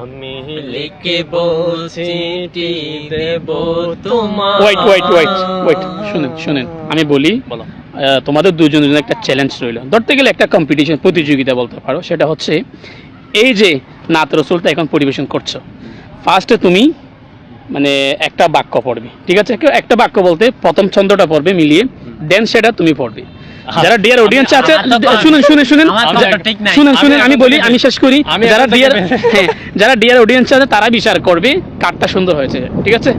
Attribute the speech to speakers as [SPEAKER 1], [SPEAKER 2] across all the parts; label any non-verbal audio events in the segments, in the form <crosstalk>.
[SPEAKER 1] আমি
[SPEAKER 2] লিখব চিঠি দেব তোমার।
[SPEAKER 3] ওয়েট ওয়েট ওয়েট ওয়েট শুনেন শুনেন আমি বলি
[SPEAKER 1] বলো।
[SPEAKER 3] তোমাদের দুজনের জন্য একটা চ্যালেঞ্জ রইল। ধরতে গেলে একটা কম্পিটিশন প্রতিযোগিতা বলতে পারো সেটা হচ্ছে এই যে নাত রসুলটা এখন পরিবেশন করছ ফার্স্টে তুমি মানে একটা বাক্য পড়বে ঠিক আছে? কেউ একটা বাক্য বলতে প্রথম ছন্দটা পড়বে মিলিয়ে দেন সেটা তুমি পড়বে। যারা ডিয়ার অডিয়েন্স আছে
[SPEAKER 2] আমার তো-
[SPEAKER 3] শুনেন শুনেন শুনেন
[SPEAKER 2] আমার তো
[SPEAKER 3] যা-
[SPEAKER 2] ঠিক নাই।
[SPEAKER 3] শুনেন শুনেন
[SPEAKER 1] আমি
[SPEAKER 3] বলি আমি শেষ করি যারা ডিয়ার হ্যাঁ যারা ডিয়ার অডিয়েন্স আছে তারা বিচার করবে কারটা সুন্দর হয়েছে ঠিক আছে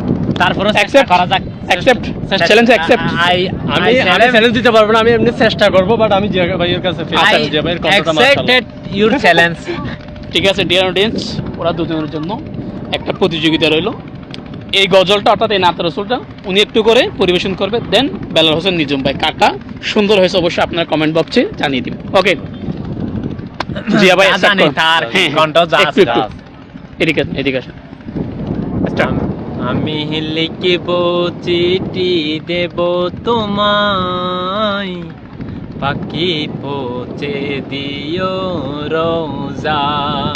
[SPEAKER 2] তারপরে
[SPEAKER 3] Accept.
[SPEAKER 2] করা যাক
[SPEAKER 3] Accept. Challenge accept.
[SPEAKER 2] আই
[SPEAKER 1] আমি আমি চ্যালেঞ্জ দিতে পারব না আমি এমনি চেষ্টা করব বাট আমি জিয়া ভাইয়ের কাছে ভাইয়ের
[SPEAKER 2] অ্যাকসেপ্টেড ইউর চ্যালেঞ্জ
[SPEAKER 3] ঠিক আছে ডিয়ার অডিয়েন্স ওরা দুজনের জন্য একটা প্রতিযোগিতা রইল এই গজলটা অর্থাৎ এই নাত রসুলটা উনি একটু করে পরিবেশন করবে। দেন বেলাল হোসেন নিজম ভাই কাটা সুন্দর হয়েছে অবশ্যই আপনার কমেন্ট বক্সে জানিয়ে দিবেন ওকে <coughs> জিয়া ভাই হ্যাঁ,
[SPEAKER 2] কণ্ঠ যা
[SPEAKER 3] একটু,
[SPEAKER 2] আছে।
[SPEAKER 3] একটু। এদিকে এদিকে আসেন।
[SPEAKER 2] আমি লিখিব চিঠি দেব তোমায়। পাখি পৌঁছে দিও রোজা।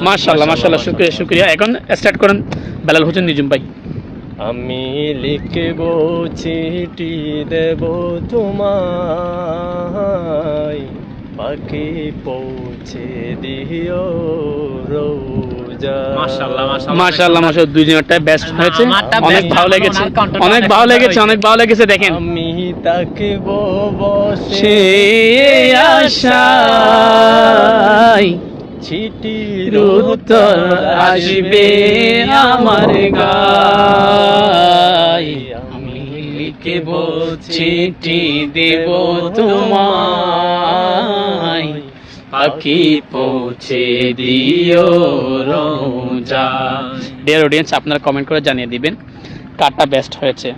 [SPEAKER 3] মাশাআল্লাহ মাশাআল্লাহ শুক্রিয়া শুক্রিয়া। এখন স্টার্ট করেন বেলাল হোসেন নিজুম ভাই।
[SPEAKER 1] আমি লিখব চিঠি দেব তোমায়। পাখি পৌঁছে দিও
[SPEAKER 2] মাশাআল্লাহ, মাশাআল্লাহ।
[SPEAKER 3] মাশাআল্লাহ দুজনেরটা বেস্ট
[SPEAKER 2] না,
[SPEAKER 3] হয়েছে। অনেক ভালো লেগেছে। অনেক ভালো লেগেছে অনেক ভালো লেগেছে দেখেন।
[SPEAKER 1] আমি তাকিব বসে
[SPEAKER 3] সে আশায়।
[SPEAKER 1] চিঠির
[SPEAKER 3] উত্তর আসবে আমার গায়। আমি লিখব চিঠি, দেব তোমায়। পাখি পৌঁছে দিও রোজা। ডিয়ার অডিয়েন্স আপনারা কমেন্ট করে জানিয়ে দিবেন কারটা বেস্ট হয়েছে।